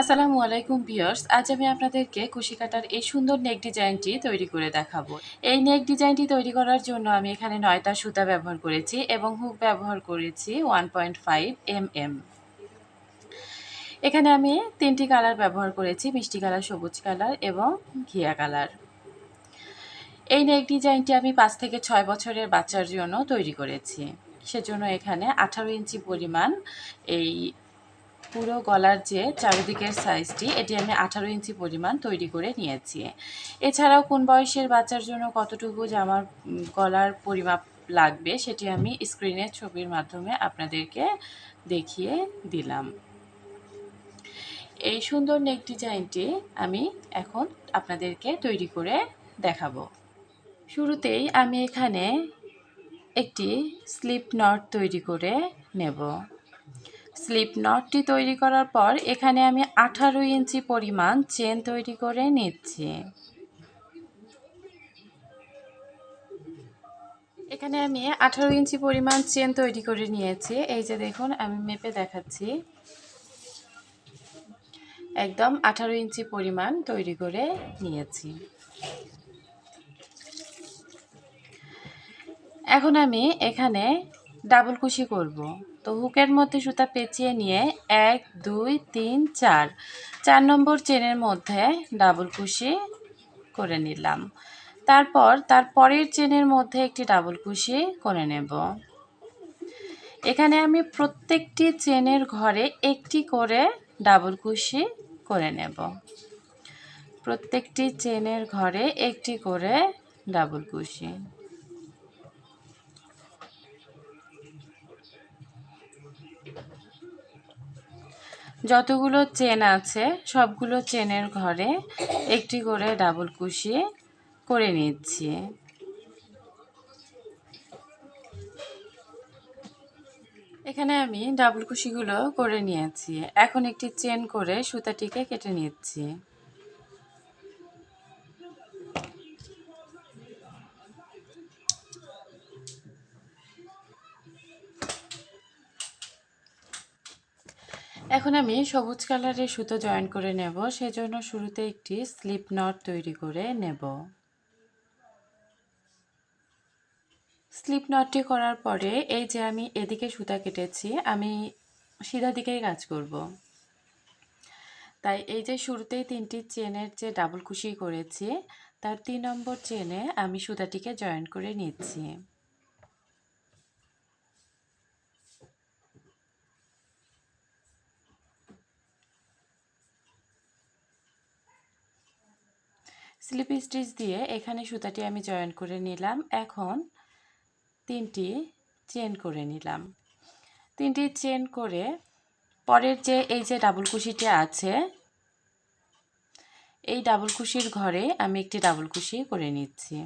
আসসালামু আলাইকুম ভিউয়ার্স, আজ আমি আপনাদেরকে কুশি কাটার এই সুন্দর নেক ডিজাইনটি তৈরি করে দেখাবো। এই নেক ডিজাইনটি তৈরি করার জন্য আমি এখানে নয়টা সুতা ব্যবহার করেছি এবং হুক ব্যবহার করেছি one point five M M. এখানে আমি তিনটি কালার ব্যবহার করেছি, মিষ্টি কালার, সবুজ কালার এবং ঘিয়া কালার। এই নেক ডিজাইনটি আমি পাঁচ থেকে ছয় বছরের বাচ্চার জন্য তৈরি করেছি। সেজন্য এখানে আঠারো ইঞ্চি পরিমাণ এই পুরো গলার যে চারিদিকের সাইজটি এটি আমি আঠারো ইঞ্চি পরিমাণ তৈরি করে নিয়েছি। এছাড়াও কোন বয়সের বাচ্চার জন্য কতটুকু জামার গলার পরিমাপ লাগবে, সেটি আমি স্ক্রিনের ছবির মাধ্যমে আপনাদেরকে দেখিয়ে দিলাম। এই সুন্দর নেক ডিজাইনটি আমি এখন আপনাদেরকে তৈরি করে দেখাবো। শুরুতেই আমি এখানে একটি স্লিপ নট তৈরি করে নেব। স্লিপ নটটি তৈরি করার পর এখানে আমি আঠারো ইঞ্চি পরিমাণ চেন তৈরি করে নিচ্ছি। এখানে আমি আঠারো ইঞ্চি পরিমাণ চেন তৈরি করে নিয়েছি। এই যে দেখুন, আমি মেপে দেখাচ্ছি। একদম আঠারো ইঞ্চি পরিমাণ তৈরি করে নিয়েছি। এখন আমি এখানে ডাবল কুশি করব। তো হুকের মধ্যে সুতা পেঁচিয়ে নিয়ে এক, দুই, তিন, চার। চার নম্বর চেনের মধ্যে ডাবল কুশি করে নিলাম। তারপর তার পরের চেনের মধ্যে একটি ডাবল কুশি করে নেব। এখানে আমি প্রত্যেকটি চেনের ঘরে একটি করে ডাবল কুশি করে নেব। প্রত্যেকটি চেনের ঘরে একটি করে ডাবল কুশি যতগুলো চেন আছে, সবগুলো চেনের ঘরে একটি করে ডাবল কুশিয়ে করে নিচ্ছি। এখানে আমি ডাবল কুশিগুলো করে নিয়েছি। এখন একটি চেন করে সুতাটিকে কেটে নিচ্ছি। এখন আমি সবুজ কালারের সুতো জয়েন করে নেব। সেজন্য শুরুতে একটি স্লিপ নট তৈরি করে নেব। স্লিপ নটটি করার পরে এই যে আমি এদিকে সুতা কেটেছি, আমি সিধা দিকেই কাজ করব। তাই এই যে শুরুতেই তিনটি চেনের যে ডাবল কুশি করেছি, তার তিন নম্বর চেনে আমি সুতাটিকে জয়েন করে নিচ্ছি। স্লিপ স্টিচ দিয়ে এখানে সুতাটি আমি জয়েন করে নিলাম। এখন তিনটি চেন করে নিলাম। তিনটি চেন করে পরের যে, এই যে ডাবল কুশিটি আছে, এই ডাবল কুশির ঘরে আমি একটি ডাবল কুশি করে নিচ্ছি।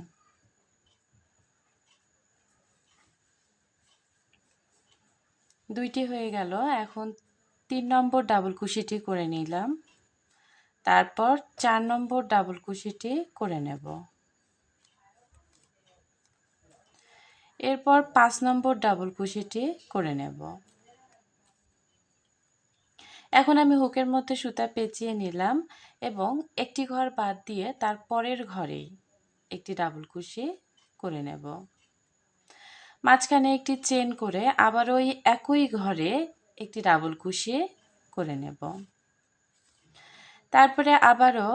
দুইটি হয়ে গেল। এখন তিন নম্বর ডাবল কুশিটি করে নিলাম। তারপর চার নম্বর ডাবল কুশিটি করে নেব। এরপর পাঁচ নম্বর ডাবল কুশিটি করে নেব। এখন আমি হুকের মধ্যে সুতা পেঁচিয়ে নিলাম এবং একটি ঘর বাদ দিয়ে তার পরের ঘরেই একটি ডাবল কুশি করে নেব। মাঝখানে একটি চেন করে আবার ওই একই ঘরে একটি ডাবল কুশি করে নেব। তারপরে আবারও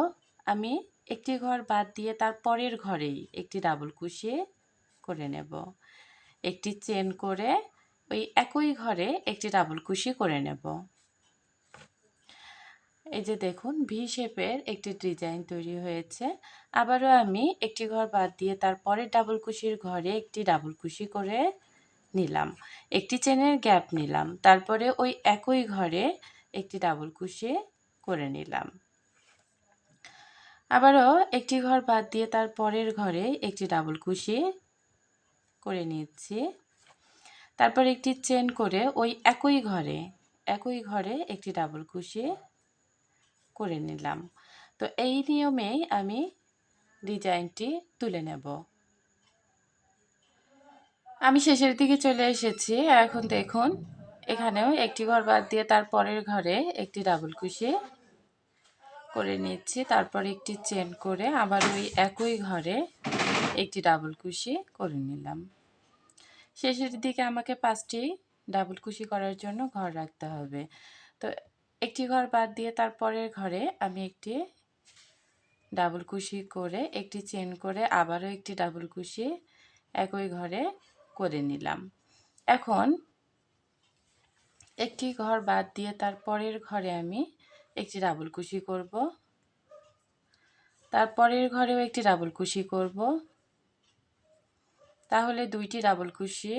আমি একটি ঘর বাদ দিয়ে তার পরের ঘরেই একটি ডাবল কুশি করে নেব। একটি চেন করে ওই একই ঘরে একটি ডাবল কুশি করে নেব। এই যে দেখুন, ভি শেপের একটি ডিজাইন তৈরি হয়েছে। আবারও আমি একটি ঘর বাদ দিয়ে তার পরের ডাবল কুশির ঘরে একটি ডাবল কুশি করে নিলাম। একটি চেনের গ্যাপ নিলাম। তারপরে ওই একই ঘরে একটি ডাবল কুশি করে নিলাম। আবারও একটি ঘর বাদ দিয়ে তার পরের ঘরে একটি ডাবল কুশি করে নিচ্ছি তারপর একটি চেন করে ওই একই ঘরে একই ঘরে একটি ডাবল কুশি করে নিলাম। তো এই নিয়মেই আমি ডিজাইনটি তুলে নেব। আমি শেষের দিকে চলে এসেছি। এখন দেখুন, এখানেও একটি ঘর বাদ দিয়ে তার পরের ঘরে একটি ডাবল কুশি করে নিচ্ছি, তারপর একটি চেন করে আবার ওই একই ঘরে একটি ডাবল কুশি করে নিলাম। শেষের দিকে আমাকে পাঁচটি ডাবল কুশি করার জন্য ঘর রাখতে হবে। তো একটি ঘর বাদ দিয়ে তারপরের ঘরে আমি একটি ডাবল কুশি করে, একটি চেন করে আবারও একটি ডাবল কুশি একই ঘরে করে নিলাম। এখন একটি ঘর বাদ দিয়ে তার পরের ঘরে আমি একটি ডাবল কুশি করব। তারপরের ঘরেও একটি ডাবল কুশি করব। তাহলে দুইটি ডাবল কুশি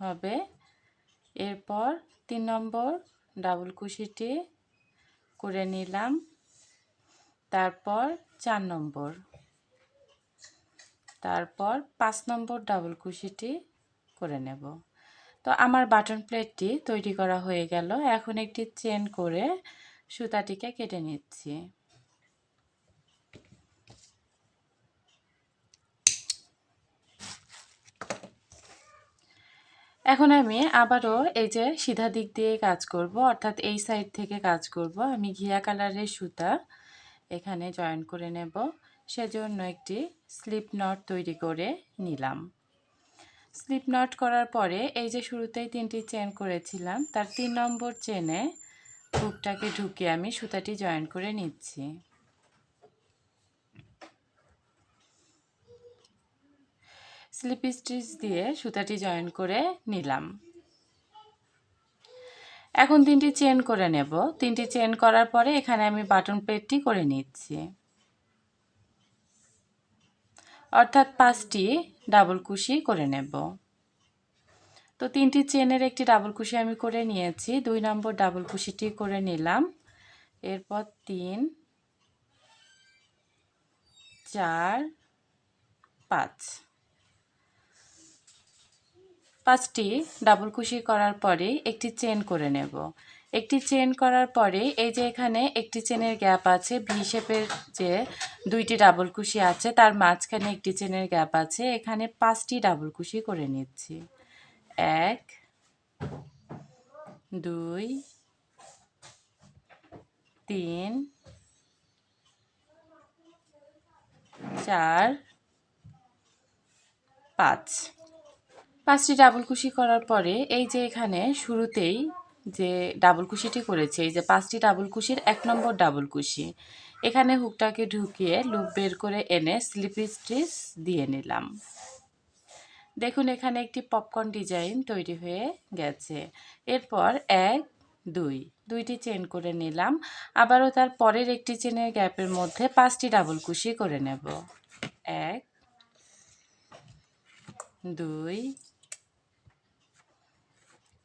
হবে। এরপর তিন নম্বর ডাবল কুশিটি করে নিলাম। তারপর চার নম্বর। তারপর পাঁচ নম্বর ডাবল কুশিটি করে নেব। তো আমার বাটন প্লেটটি তৈরি করা হয়ে গেল। এখন একটি চেন করে সুতাটিকে কেটে নিচ্ছি। এখন আমি আবারও এই যে সিধা দিক দিয়ে কাজ করব, অর্থাৎ এই সাইড থেকে কাজ করব। আমি ঘিয়া কালারের সুতা এখানে জয়েন করে নেব। সেজন্য একটি স্লিপ নট তৈরি করে নিলাম। স্লিপ নট করার পরে এই যে শুরুতেই তিনটি চেন করেছিলাম, তার তিন নম্বর চেনে হুকটাকে ঢুকিয়ে আমি সুতাটি জয়েন করে নিচ্ছি। স্লিপ স্টিচ দিয়ে সুতাটি জয়েন করে নিলাম। এখন তিনটি চেন করে নেব। তিনটি চেন করার পরে এখানে আমি বাটন প্লেটটি করে নিচ্ছি। অর্থাৎ পাঁচটি ডাবল কুশি করে নেব। তো তিনটি চেনের একটি ডাবল কুশি আমি করে নিয়েছি। দুই নম্বর ডাবল কুশিটি করে নিলাম। এরপর তিন, চার, পাঁচ। পাঁচটি ডাবল কুশি করার পরে একটি চেন করে নেব। একটি চেন করার পরে এই যে এখানে একটি চেনের গ্যাপ আছে, ভি শেপের যে দুইটি ডাবল কুশি আছে, তার মাঝখানে একটি চেনের গ্যাপ আছে। এখানে পাঁচটি ডাবল কুশি করে নিচ্ছি। এক, দুই, তিন, চার, পাঁচ। পাঁচটি ডাবল কুশি করার পরে এই যে এখানে শুরুতেই যে ডাবল কুশিটি করেছে, এই যে পাঁচটি ডাবল কুশির এক নম্বর ডাবল কুশি এখানে হুকটাকে ঢুকিয়ে লুপ বের করে এনে স্লিপি স্টিচ দিয়ে নিলাম। দেখুন, এখানে একটি পপকর্ন ডিজাইন তৈরি হয়ে গেছে। এরপর এক, দুই, দুইটি চেন করে নিলাম। আবারও তার পরের একটি চেনের গ্যাপের মধ্যে পাঁচটি ডাবল কুশি করে নেব। এক, দুই,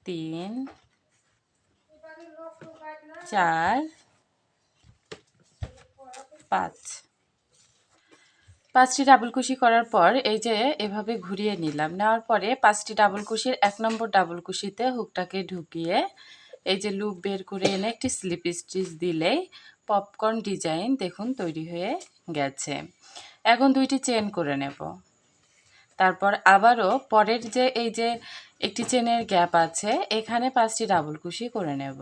তিন, চার, পাঁচ। পাঁচটি ডাবল কুশি করার পর এই যে এভাবে ঘুরিয়ে নিলাম। নেওয়ার পরে পাঁচটি ডাবল কুশির এক নম্বর ডাবল কুশিতে হুকটাকে ঢুকিয়ে এই যে লুপ বের করে এনে একটি স্লিপ স্টিচ দিলেই পপকর্ন ডিজাইন দেখুন তৈরি হয়ে গেছে। এখন দুইটি চেন করে নেব। তারপর আবারও পরের যে এই যে একটি চেনের গ্যাপ আছে, এখানে পাঁচটি ডাবল কুশি করে নেব।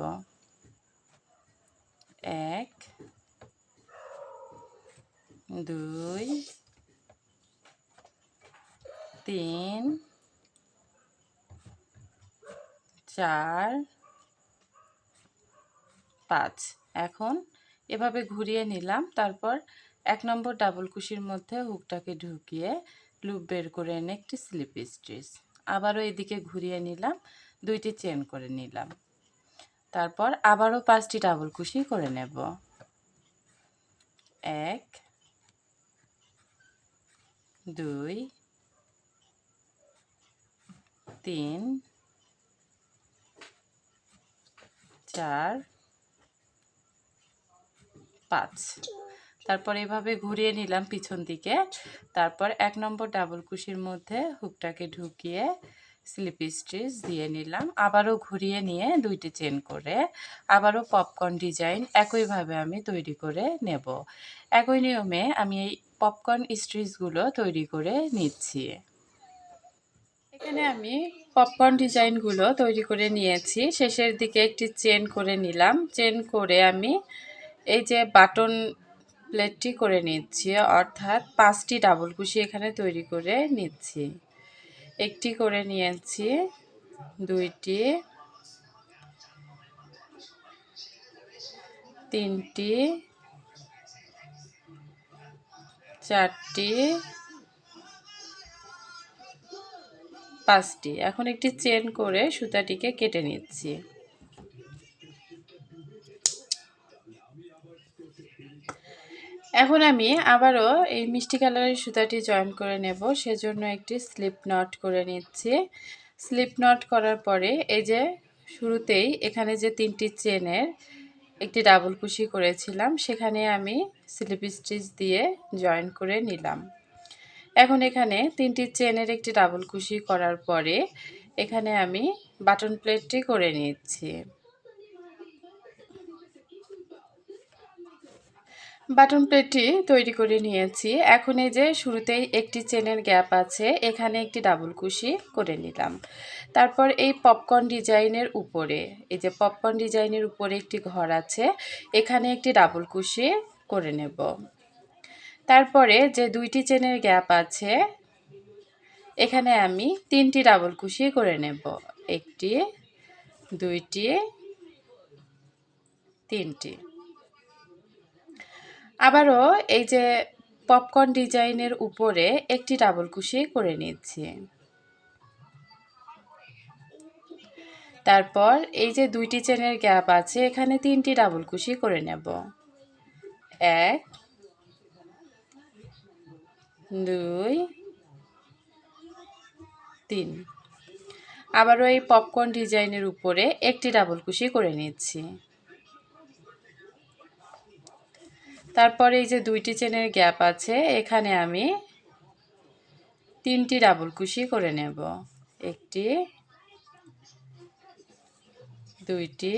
এক, দুই তিন, চার, পাঁচ। এখন এভাবে ঘুরিয়ে নিলাম, তারপর এক নম্বর ডাবল কুশির মধ্যে হুকটাকে ঢুকিয়ে লুপ বের করে এনে একটি স্লিপ স্টিচ। আবারও এদিকে ঘুরিয়ে নিলাম, দুইটি চেন করে নিলাম। তারপর আবারও পাঁচটি ডাবল কুশি করে নেব। এক, দুই তিন, চার, পাঁচ। তারপর এভাবে ঘুরিয়ে নিলাম পিছন দিকে। তারপর এক নম্বর ডাবল কুশির মধ্যে হুকটাকে ঢুকিয়ে স্লিপ স্টিচ দিয়ে নিলাম। আবারও ঘুরিয়ে নিয়ে দুইটি চেন করে আবারও পপকর্ন ডিজাইন একইভাবে আমি তৈরি করে নেব। একই নিয়মে আমি এই পপকর্ন স্ট্রিচগুলো তৈরি করে নিচ্ছি। এখানে আমি পপকর্ন ডিজাইনগুলো তৈরি করে নিয়েছি। শেষের দিকে একটি চেন করে নিলাম। চেন করে আমি এই যে বাটন প্লেটটি করে নিচ্ছি, অর্থাৎ পাঁচটি ডাবল কুশি এখানে তৈরি করে নিচ্ছি। একটি করে নিয়েছি, দুইটি, তিনটি, চারটি পাঁচটি। এখন একটি চেন করে সুতাটিকে কেটে নিচ্ছি। এখন আমি আবারও এই মিষ্টি কালারের সুতাটি জয়েন করে নেব। সেজন্য একটি স্লিপ নট করে নিচ্ছি। স্লিপ নট করার পরে এই যে শুরুতেই এখানে যে তিনটি চেনের একটি ডাবল কুশি করেছিলাম, সেখানে আমি স্লিপ স্টিচ দিয়ে জয়েন করে নিলাম। এখন এখানে তিনটি চেনের একটি ডাবল কুশি করার পরে এখানে আমি বাটন প্লেটটি করে নিচ্ছি। বাটন প্লেটটি তৈরি করে নিয়েছি। এখন এই যে শুরুতেই একটি চেনের গ্যাপ আছে, এখানে একটি ডাবল কুশি করে নিলাম। তারপর এই পপকর্ন ডিজাইনের উপরে, এই যে পপকর্ন ডিজাইনের উপরে একটি ঘর আছে, এখানে একটি ডাবল কুশি করে নেব। তারপরে যে দুইটি চেনের গ্যাপ আছে, এখানে আমি তিনটি ডাবল কুশি করে নেব। একটি, দুইটি, তিনটি। আবারও এই যে পপকর্ন ডিজাইনের উপরে একটি ডাবল কুশি করে নিচ্ছি। তারপর এই যে দুইটি চেনের গ্যাপ আছে, এখানে তিনটি ডাবল কুশি করে নেব। এক দুই, তিন। আবারও এই পপকর্ন ডিজাইনের উপরে একটি ডাবল কুশি করে নিচ্ছি। তারপরে এই যে দুইটি চেনের গ্যাপ আছে, এখানে আমি তিনটি ডাবল কুশি করে নেব। একটি, দুইটি,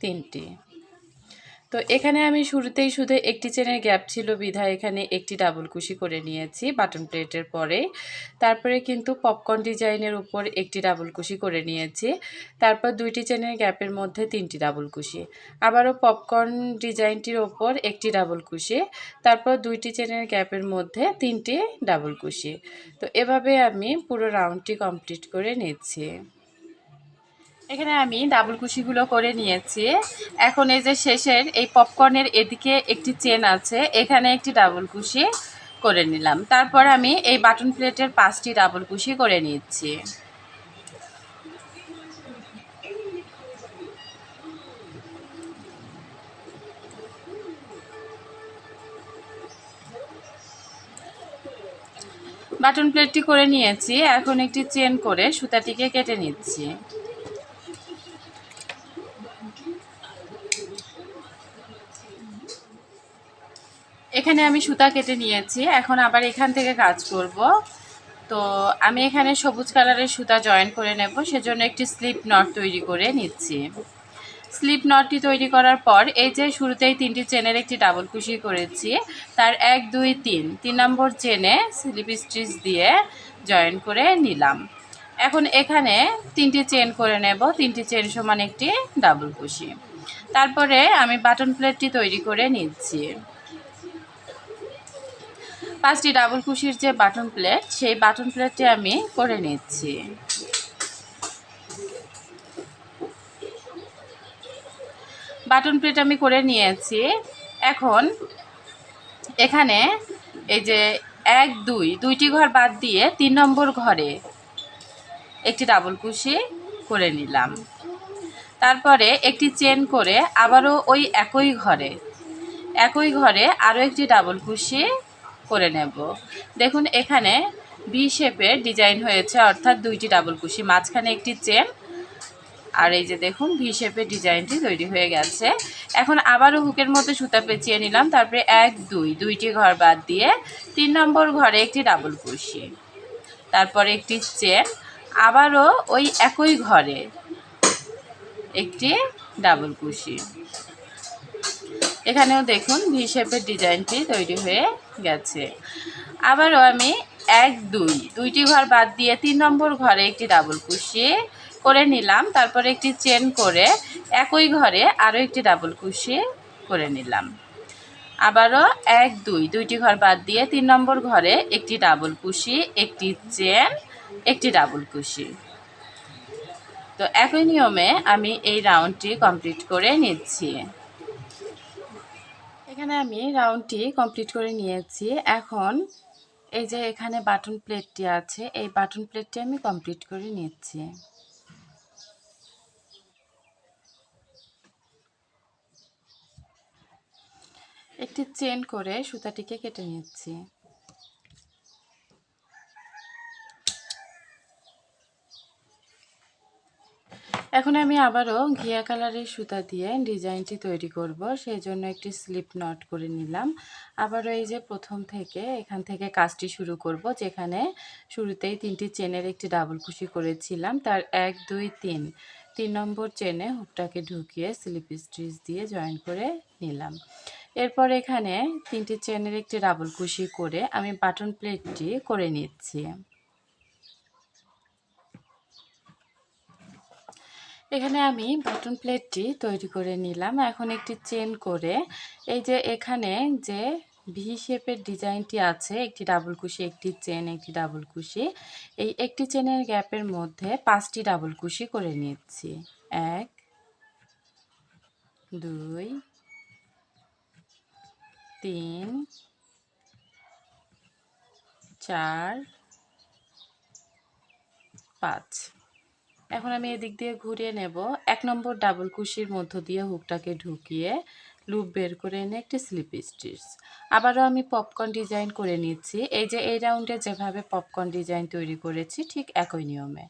তিনটি। তো এখানে আমি শুরুতেই শুধু একটি চেনের গ্যাপ ছিল বিধায় এখানে একটি ডাবল কুশি করে নিয়েছি বাটন প্লেটের পরে। তারপরে কিন্তু পপকর্ন ডিজাইনের উপর একটি ডাবল কুশি করে নিয়েছি। তারপর দুইটি চেনের গ্যাপের মধ্যে তিনটি ডাবল কুশি। আবারও পপকর্ন ডিজাইনটির ওপর একটি ডাবল কুশি। তারপর দুইটি চেনের গ্যাপের মধ্যে তিনটি ডাবল কুশি। তো এভাবে আমি পুরো রাউন্ডটি কমপ্লিট করে নিচ্ছি। এখানে আমি ডাবল কুশিগুলো করে নিয়েছি। এখন এই যে শেষের এই পপকর্নের এদিকে একটি চেন আছে, এখানে একটি ডাবল কুশি করে নিলাম। তারপর আমি এই বাটন প্লেটের পাঁচটি ডাবল কুশি করে নিচ্ছি। বাটন প্লেটটি করে নিয়েছি, এখন একটি চেন করে সুতাটিকে কেটে নিচ্ছি। এখানে আমি সুতা কেটে নিয়েছি। এখন আবার এখান থেকে কাজ করব। তো আমি এখানে সবুজ কালারের সুতা জয়েন করে নেব। সেজন্য একটি স্লিপ নট তৈরি করে নিচ্ছি। স্লিপ নটটি তৈরি করার পর এই যে শুরুতেই তিনটি চেনের একটি ডাবল কুশি করেছি, তার এক, দুই, তিন তিন নম্বর চেনে স্লিপ স্টিচ দিয়ে জয়েন করে নিলাম। এখন এখানে তিনটি চেন করে নেব। তিনটি চেন সমান একটি ডাবল কুশি। তারপরে আমি বাটন প্লেটটি তৈরি করে নিচ্ছি। পাঁচটি ডাবল কুশির যে বাটন প্লেট, সেই বাটন প্লেটটি আমি করে নিচ্ছি। বাটন প্লেট আমি করে নিয়েছি। এখন এখানে এই যে এক, দুই, দুইটি ঘর বাদ দিয়ে তিন নম্বর ঘরে একটি ডাবল কুশি করে নিলাম। তারপরে একটি চেন করে আবারও ওই একই ঘরে একই ঘরে আরও একটি ডাবল কুশি করে নেব। দেখুন, এখানে ভি শেপের ডিজাইন হয়েছে, অর্থাৎ দুইটি ডাবল কুশি, মাঝখানে একটি চেন আর এই যে দেখুন ভি শেপের ডিজাইনটি তৈরি হয়ে গেছে। এখন আবারও হুকের মধ্যে সুতা পেঁচিয়ে নিলাম, তারপরে এক, দুই, দুইটি ঘর বাদ দিয়ে তিন নম্বর ঘরে একটি ডাবল কুশি, তারপরে একটি চেন আবারও ওই একই ঘরে একটি ডাবল কুশি। এখানেও দেখুন ভি শেপের ডিজাইনটি তৈরি হয়ে গেছে। আবারও আমি এক, দুই, দুইটি ঘর বাদ দিয়ে তিন নম্বর ঘরে একটি ডাবল কুশি করে নিলাম। তারপরে একটি চেন করে একই ঘরে আরও একটি ডাবল কুশি করে নিলাম। আবারও এক, দুই, দুইটি ঘর বাদ দিয়ে তিন নম্বর ঘরে একটি ডাবল কুশি, একটি চেন একটি ডাবল কুশি। তো একই নিয়মে আমি এই রাউন্ডটি কমপ্লিট করে নিচ্ছি। এখানে আমি রাউন্ডটি কমপ্লিট করে নিয়েছি। এখন এই যে এখানে বাটন প্লেটটি আছে, এই বাটন প্লেটটি আমি কমপ্লিট করে নিচ্ছি। একটি চেন করে সুতাটিকে কেটে নিচ্ছি। এখন আমি আবারও ঘিয়া কালারের সুতা দিয়ে ডিজাইনটি তৈরি করব সেই জন্য একটি স্লিপ নট করে নিলাম। আবারও এই যে প্রথম থেকে এখান থেকে কাজটি শুরু করব, যেখানে শুরুতেই তিনটি চেনের একটি ডাবল কুশি করেছিলাম। তার এক, দুই, তিন তিন নম্বর চেনে হুকটাকে ঢুকিয়ে স্লিপ স্টিচ দিয়ে জয়েন করে নিলাম। এরপর এখানে তিনটি চেনের একটি ডাবল কুশি করে আমি বাটন প্লেটটি করে নিচ্ছি। এখানে আমি বাটন প্লেটটি তৈরি করে নিলাম। এখন একটি চেন করে এই যে এখানে যে ভি শেপের ডিজাইনটি আছে, একটি ডাবল কুশি, একটি চেন, একটি ডাবল কুশি, এই একটি চেনের গ্যাপের মধ্যে পাঁচটি ডাবল কুশি করে নিচ্ছি। এক, দুই, তিন, চার, পাঁচ। এখন আমি এদিক দিয়ে ঘুরিয়ে নেব। এক নম্বর ডাবল কুশির মধ্য দিয়ে হুকটাকে ঢুকিয়ে লুপ বের করে এনে একটি স্লিপ স্টিচ। আবারও আমি পপকর্ন ডিজাইন করে নিচ্ছি। এই যে এই রাউন্ডে যেভাবে পপকর্ন ডিজাইন তৈরি করেছি, ঠিক একই নিয়মে।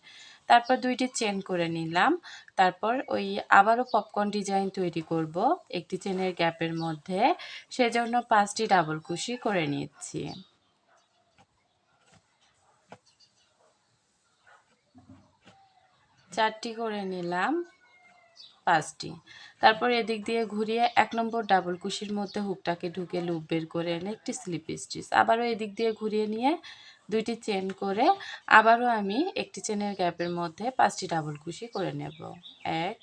তারপর দুইটি চেন করে নিলাম। তারপর ওই আবারও পপকর্ন ডিজাইন তৈরি করব একটি চেনের গ্যাপের মধ্যে। সেজন্য পাঁচটি ডাবল কুশি করে নিচ্ছি। চারটি করে নিলাম, পাঁচটি। তারপর এদিক দিয়ে ঘুরিয়ে এক নম্বর ডাবল কুশির মধ্যে হুকটাকে ঢুকে লুপ বের করে এনে একটি স্লিপ স্টিচ। আবারও এদিক দিয়ে ঘুরিয়ে নিয়ে দুইটি চেন করে আবারও আমি একটি চেনের গ্যাপের মধ্যে পাঁচটি ডাবল কুশি করে নেব। এক,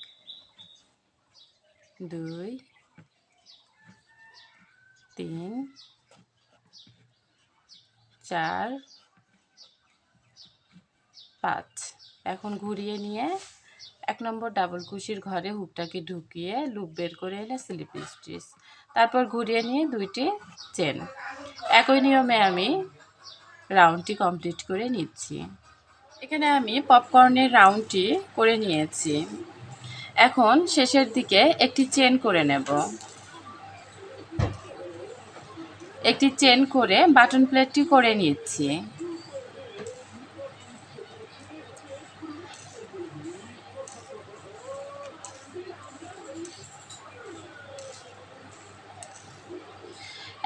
দুই, তিন, চার, পাঁচ। এখন ঘুরিয়ে নিয়ে এক নম্বর ডাবল কুশির ঘরে হুকটাকে ঢুকিয়ে লুপ বের করে এনে স্লিপ স্টিচ। তারপর ঘুরিয়ে নিয়ে দুইটি চেন। একই নিয়মে আমি রাউন্ডটি কমপ্লিট করে নিচ্ছি। এখানে আমি পপকর্নের রাউন্ডটি করে নিয়েছি। এখন শেষের দিকে একটি চেন করে নেব। একটি চেন করে বাটন প্লেটটি করে নিচ্ছি।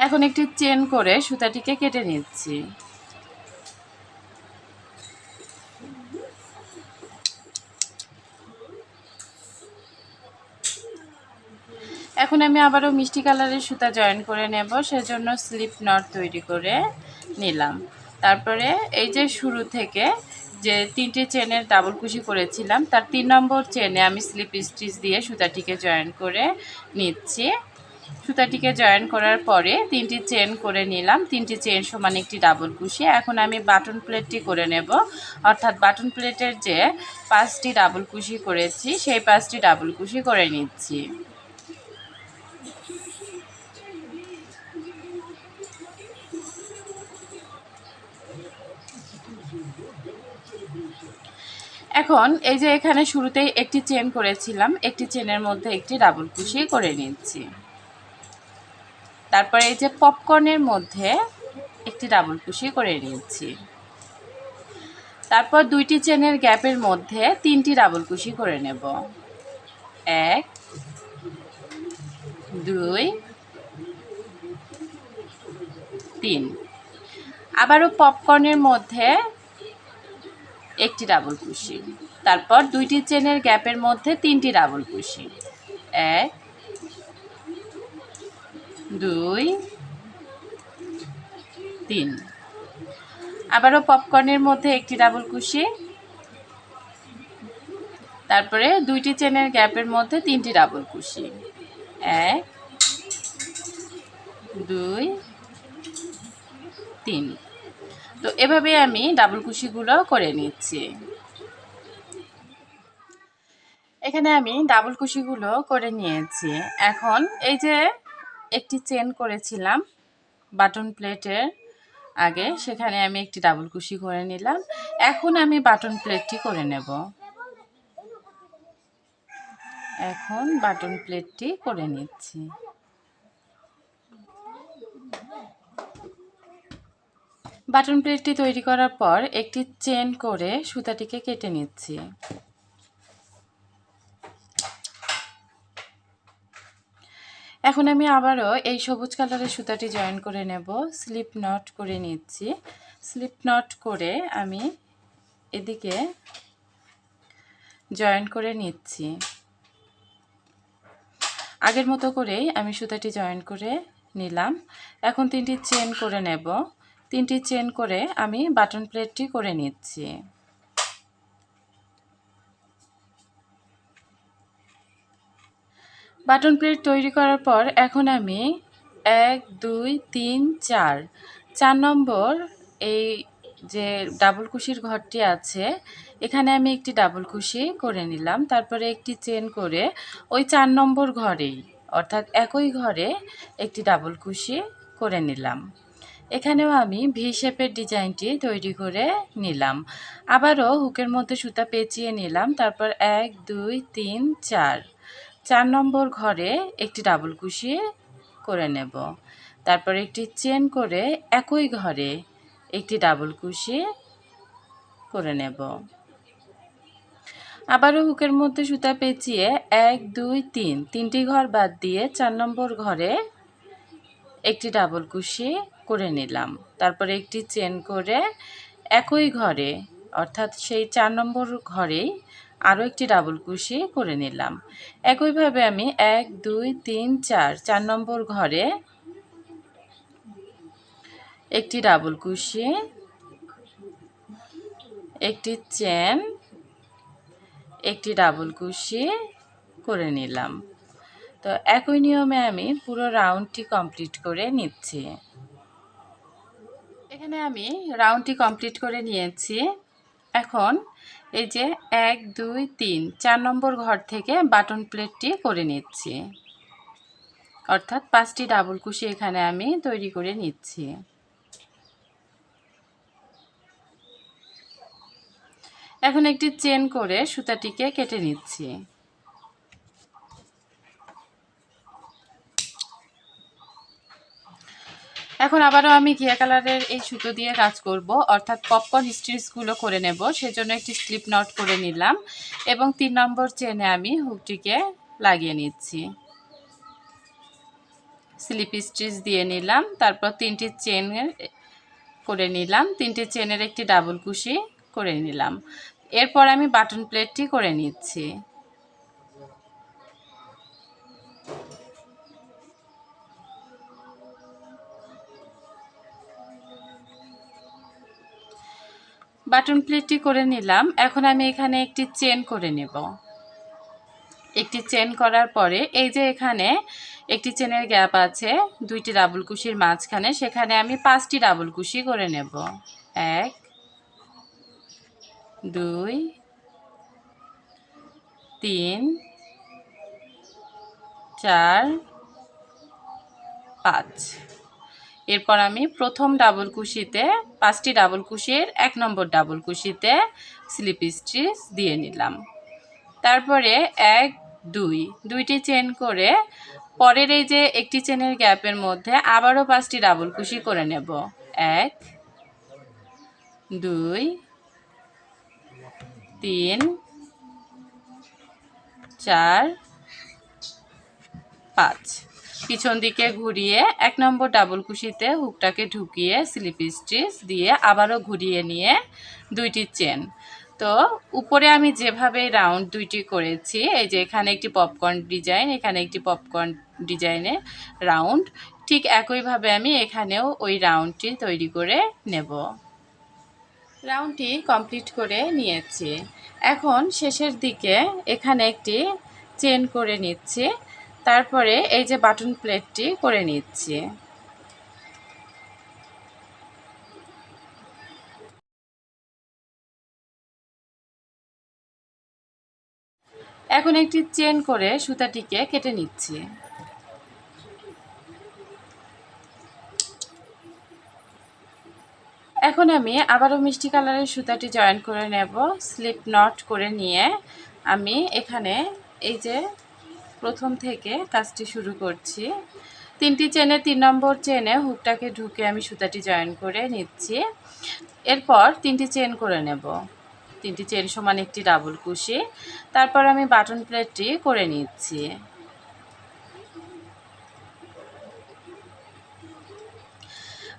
এখন একটি চেন করে সুতাটিকে কেটে নিচ্ছি। এখন আমি আবারও মিষ্টি কালারের সুতা জয়েন করে নেব, সেজন্য স্লিপ নট তৈরি করে নিলাম। তারপরে এই যে শুরু থেকে যে তিনটি চেনের ডাবল কুশি করেছিলাম, তার তিন নম্বর চেনে আমি স্লিপ স্টিচ দিয়ে সুতাটিকে জয়েন করে নিচ্ছি। সুতাটিকে জয়েন করার পরে তিনটি চেন করে নিলাম। তিনটি চেন সমান একটি ডাবল কুশি। এখন আমি বাটন প্লেটটি করে নেব। অর্থাৎ বাটন প্লেটের যে পাঁচটি ডাবল কুশি করেছি, সেই পাঁচটি ডাবল কুশি করে নিচ্ছি। এখন এই যে এখানে শুরুতেই একটি চেন করেছিলাম, একটি চেনের মধ্যে একটি ডাবল কুশি করে নিচ্ছি। তারপরে এই যে পপকর্নের মধ্যে একটি ডাবল কুশি করে নিয়েছি। তারপর দুইটি চেনের গ্যাপের মধ্যে তিনটি ডাবল কুশি করে নেব। এক, দুই, তিন। আবারও পপকর্নের মধ্যে একটি ডাবল কুশি। তারপর দুইটি চেনের গ্যাপের মধ্যে তিনটি ডাবল কুশি। এক দুই, তিন। আবারও পপকর্নের মধ্যে একটি ডাবল কুশি। তারপরে দুইটি চেনের গ্যাপের মধ্যে তিনটি ডাবল কুশি। এক, দুই, তিন। তো এভাবে আমি ডাবল কুশিগুলো করে নিচ্ছি। এখানে আমি ডাবল কুশিগুলো করে নিয়েছি। এখন এই যে একটি চেন করেছিলাম বাটন প্লেটের আগে। সেখানে আমি একটি ডাবল কুশি করে নিলাম। এখন আমি বাটন প্লেটটি করে নেব। এখন বাটন প্লেটটি করে নিচ্ছি। বাটন প্লেটটি তৈরি করার পর একটি চেন করে সুতাটিকে কেটে নিচ্ছি। এখন আমি আবারও এই সবুজ কালারের সুতাটি জয়েন করে নেব। স্লিপ নট করে নিচ্ছি। স্লিপ নট করে আমি এদিকে জয়েন করে নিচ্ছি। আগের মতো করেই আমি সুতাটি জয়েন করে নিলাম। এখন তিনটি চেন করে নেব। তিনটি চেন করে আমি বাটন প্লেটটি করে নিচ্ছি। বাটন প্লেট তৈরি করার পর এখন আমি এক, দুই, তিন, চার। চার নম্বর এই যে ডাবল কুশির ঘরটি আছে, এখানে আমি একটি ডাবল কুশি করে নিলাম। তারপরে একটি চেন করে ওই চার নম্বর ঘরেই, অর্থাৎ একই ঘরে একটি ডাবল কুশি করে নিলাম। এখানেও আমি ভি শেপের ডিজাইনটি তৈরি করে নিলাম। আবারও হুকের মধ্যে সুতা পেঁচিয়ে নিলাম। তারপর এক, দুই, তিন, চার। চার নম্বর ঘরে একটি ডাবল কুশি করে নেব। তারপর একটি চেন করে একই ঘরে একটি ডাবল কুশি করে নেব। আবারও হুকের মধ্যে সুতা পেঁচিয়ে এক, দুই, তিন, তিনটি ঘর বাদ দিয়ে চার নম্বর ঘরে একটি ডাবল কুশি করে নিলাম। তারপরে একটি চেন করে একই ঘরে, অর্থাৎ সেই চার নম্বর ঘরেই আরও একটি ডাবল কুশি করে নিলাম। একইভাবে আমি এক, দুই, তিন, চার চার নম্বর ঘরে একটি ডাবল কুশি, একটি চেন, একটি ডাবল কুশি করে নিলাম। তো একই নিয়মে আমি পুরো রাউন্ডটি কমপ্লিট করে নিচ্ছি। এখানে আমি রাউন্ডটি কমপ্লিট করে নিয়েছি। এখন এই যে এক, দুই, তিন, চার নম্বর ঘর থেকে বাটন প্লেটটি করে নিচ্ছি। অর্থাৎ পাঁচটি ডাবল কুশি এখানে আমি তৈরি করে নিচ্ছি। এখন একটি চেন করে সুতাটিকে কেটে নিচ্ছি। এখন আবারও আমি ঘিয়া কালারের এই সুতো দিয়ে কাজ করব। অর্থাৎ পপকর্ন স্টিচগুলো করে নেব। সেজন্য একটি স্লিপ নট করে নিলাম এবং তিন নম্বর চেনে আমি হুকটিকে লাগিয়ে নিচ্ছি। স্লিপ স্টিচ দিয়ে নিলাম, তারপর তিনটি চেন করে নিলাম, তিনটি চেনের একটি ডাবল কুশি করে নিলাম। এরপর আমি বাটন প্লেটটি করে নিচ্ছি। বাটন প্লেটটি করে নিলাম। এখন আমি এখানে একটি চেন করে নেব। একটি চেন করার পরে এই যে এখানে একটি চেনের গ্যাপ আছে, দুইটি ডাবল কুশির মাঝখানে, সেখানে আমি পাঁচটি ডাবল কুশি করে নেব। এক, দুই, তিন, চার, পাঁচ। এরপর আমি প্রথম ডাবল কুশিতে, পাঁচটি ডাবল কুশির, এক নম্বর ডাবল কুশিতে স্লিপ স্টিচ দিয়ে নিলাম। তারপরে এক, দুই, দুইটি চেন করে পরের এই যে একটি চেনের গ্যাপের মধ্যে আবারও পাঁচটি ডাবল কুশি করে নেব। এক, দুই, তিন, চার, পাঁচ। পিছন দিকে ঘুরিয়ে এক নম্বর ডাবল কুশিতে হুকটাকে ঢুকিয়ে স্লিপ স্টিচ দিয়ে আবারও ঘুরিয়ে নিয়ে দুইটি চেন। তো উপরে আমি যেভাবে রাউন্ড দুইটি করেছি, এই যে এখানে একটি পপকর্ন ডিজাইন, এখানে একটি পপকর্ন ডিজাইনের রাউন্ড, ঠিক একইভাবে আমি এখানেও ওই রাউন্ডটি তৈরি করে নেব। রাউন্ডটি কমপ্লিট করে নিয়েছি। এখন শেষের দিকে এখানে একটি চেন করে নিচ্ছি। তারপরে এই যে বাটন প্লেটটি করে নিচ্ছি। এখন একটি চেন করে সুতাটিকে কেটে নিচ্ছি। এখন আমি আবারও মিষ্টি কালারের সুতাটি জয়েন করে নেব, স্লিপ নট করে নিয়ে আমি এখানে এই যে প্রথম থেকে কাজটি শুরু করছি। তিনটি চেনে তিন নম্বর চেনে হুকটাকে ঢুকে আমি সুতাটি জয়েন করে নিচ্ছি। এরপর তিনটি চেন করে নেব। তিনটি চেন সমান একটি ডাবল কুশি। তারপর আমি বাটন প্লেটটি করে নিচ্ছি।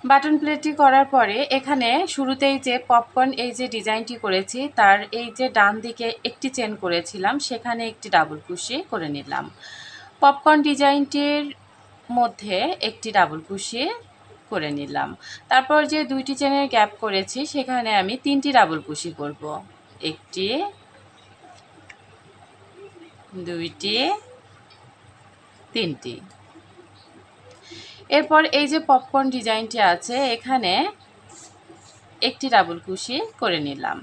বাটন প্লেটটি করার পরে এখানে শুরুতেই যে পপকর্ন এই যে ডিজাইনটি করেছি, তার এই যে ডান দিকে একটি চেন করেছিলাম, সেখানে একটি ডাবল কুশি করে নিলাম। পপকর্ন ডিজাইনটির মধ্যে একটি ডাবল কুশি করে নিলাম। তারপর যে দুইটি চেনের গ্যাপ করেছি, সেখানে আমি তিনটি ডাবল কুশি করব। একটি, দুইটি, তিনটি। এরপর এই যে পপকর্ন ডিজাইনটি আছে, এখানে একটি ডাবল কুশি করে নিলাম।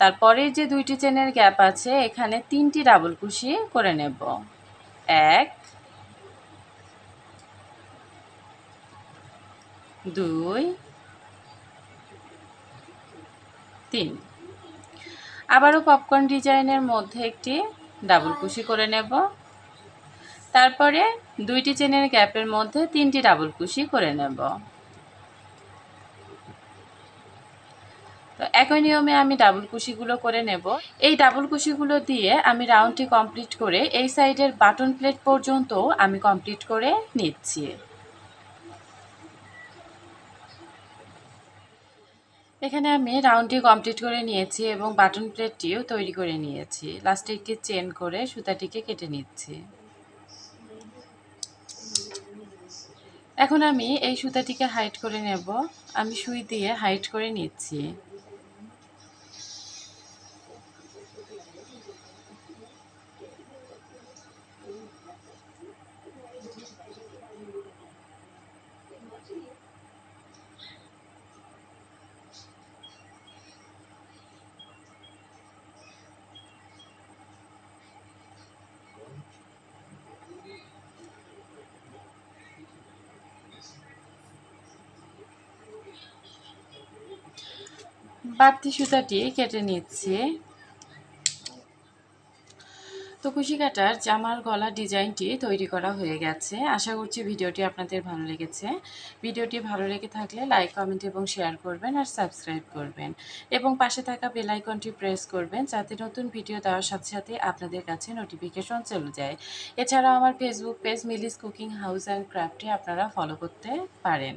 তারপরে যে দুইটি চেনের গ্যাপ আছে, এখানে তিনটি ডাবল কুশি করে নেব। এক, দুই, তিন। আবারও পপকর্ন ডিজাইনের মধ্যে একটি ডাবল কুশি করে নেব। তারপরে দুইটি চেনের গ্যাপের মধ্যে তিনটি ডাবল কুশি করে নেব। তো একই নিয়মে আমি ডাবল কুশিগুলো করে নেব। এই ডাবল কুশিগুলো দিয়ে আমি রাউন্ডটি কমপ্লিট করে এই সাইডের বাটন প্লেট পর্যন্ত আমি কমপ্লিট করে নিচ্ছি। এখানে আমি রাউন্ডটি কমপ্লিট করে নিয়েছি এবং বাটন প্লেটটিও তৈরি করে নিয়েছি। লাস্টে একটি চেন করে সুতাটিকে কেটে নিচ্ছি। এখন আমি এই সুতাটিকে হাইট করে নেব। আমি সুই দিয়ে হাইট করে নিচ্ছি। বাড়তি সুতাটি কেটে নিচ্ছি। তো কুশি কাটার জামার গলা ডিজাইনটি তৈরি করা হয়ে গেছে। আশা করছি ভিডিওটি আপনাদের ভালো লেগেছে। ভিডিওটি ভালো লেগে থাকলে লাইক, কমেন্ট এবং শেয়ার করবেন আর সাবস্ক্রাইব করবেন। এবং পাশে থাকা বেল আইকনটি প্রেস করবেন যাতে নতুন ভিডিও দেওয়ার সাথে সাথে আপনাদের কাছে নোটিফিকেশন চলে যায়। এছাড়াও আমার Facebook page Mili's cooking house and ক্রাফটে আপনারা ফলো করতে পারেন।